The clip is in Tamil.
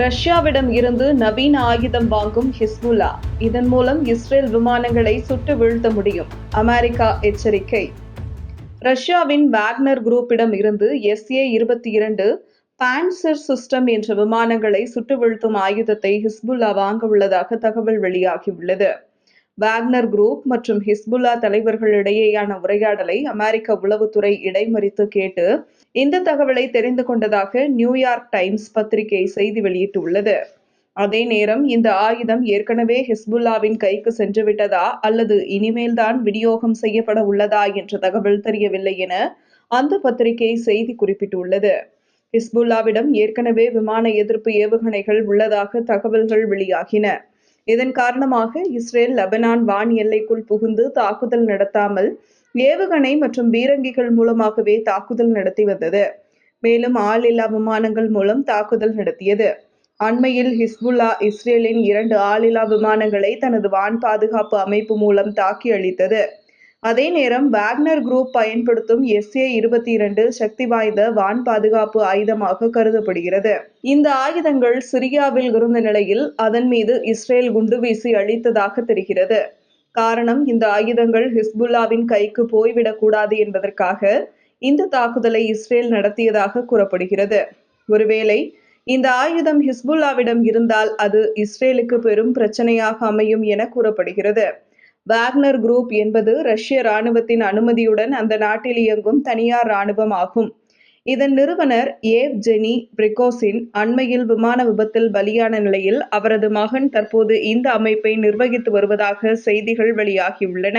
ரஷ்யாவிடம் இருந்து நவீன ஆயுதம் வாங்கும் ஹிஸ்புல்லா. இதன் மூலம் இஸ்ரேல் விமானங்களை சுட்டு வீழ்த்த முடியும். அமெரிக்கா எச்சரிக்கை. ரஷ்யாவின் வேக்னர் குரூப்பிடம் இருந்து எஸ்ஏ இருபத்தி இரண்டு பான்சர் சிஸ்டம் என்ற விமானங்களை சுட்டு வீழ்த்தும் ஆயுதத்தை ஹிஸ்புல்லா வாங்க உள்ளதாக தகவல் வெளியாகியுள்ளது. வாக்னர் குரூப் மற்றும் ஹிஸ்புல்லா தலைவர்களிடையேயான உரையாடலை அமெரிக்க உளவுத்துறை இடைமறித்து கேட்டு இந்த தகவலை தெரிந்து கொண்டதாக நியூயார்க் டைம்ஸ் பத்திரிகை செய்தி வெளியிட்டுள்ளது. அதே நேரம் இந்த ஆயுதம் ஏற்கனவே ஹிஸ்புல்லாவின் கைக்கு சென்றுவிட்டதா அல்லது இனிமேல்தான் விநியோகம் செய்யப்பட உள்ளதா என்ற தகவல் தெரியவில்லை என அந்த பத்திரிகை செய்தி குறிப்பிட்டுள்ளது. ஹிஸ்புல்லாவிடம் ஏற்கனவே விமான எதிர்ப்பு ஏவுகணைகள் உள்ளதாக தகவல்கள் வெளியாகின. இதன் காரணமாக இஸ்ரேல் லெபனான் வான் எல்லைக்குள் புகுந்து தாக்குதல் நடத்தாமல் ஏவுகணை மற்றும் பீரங்கிகள் மூலமாகவே தாக்குதல் நடத்தி வந்தது. மேலும் ஆளில்லா விமானங்கள் மூலம் தாக்குதல் நடத்தியது. அண்மையில் ஹிஸ்புல்லா இஸ்ரேலின் இரண்டு ஆளில்லா விமானங்களை தனது வான் பாதுகாப்பு அமைப்பு மூலம் தாக்கி அழித்தது. அதே நேரம் வேக்னர் குரூப் பயன்படுத்தும் எஸ்ஏ இருபத்தி இரண்டு சக்தி வாய்ந்த வான் பாதுகாப்பு ஆயுதமாக கருதப்படுகிறது. இந்த ஆயுதங்கள் சிரியாவில் இருந்த நிலையில் அதன் மீது இஸ்ரேல் குண்டு வீசி அழித்ததாக தெரிகிறது. காரணம் இந்த ஆயுதங்கள் ஹிஸ்புல்லாவின் கைக்கு போய்விடக்கூடாது என்பதற்காக இந்த தாக்குதலை இஸ்ரேல் நடத்தியதாக கூறப்படுகிறது. ஒருவேளை இந்த ஆயுதம் ஹிஸ்புல்லாவிடம் இருந்தால் அது இஸ்ரேலுக்கு பெரும் பிரச்சனையாக அமையும் என கூறப்படுகிறது. வாக்னர் குரூப் என்பது ரஷ்ய ராணுவத்தின் அனுமதியுடன் அந்த நாட்டில் இயங்கும் தனியார் ராணுவம் ஆகும். இதன் நிறுவனர் ஏவ் ஜெனி பிரிகோசின் அண்மையில் விமான விபத்தில் பலியான நிலையில் அவரது மகன் தற்போது இந்த அமைப்பை நிர்வகித்து வருவதாக செய்திகள் வெளியாகியுள்ளன.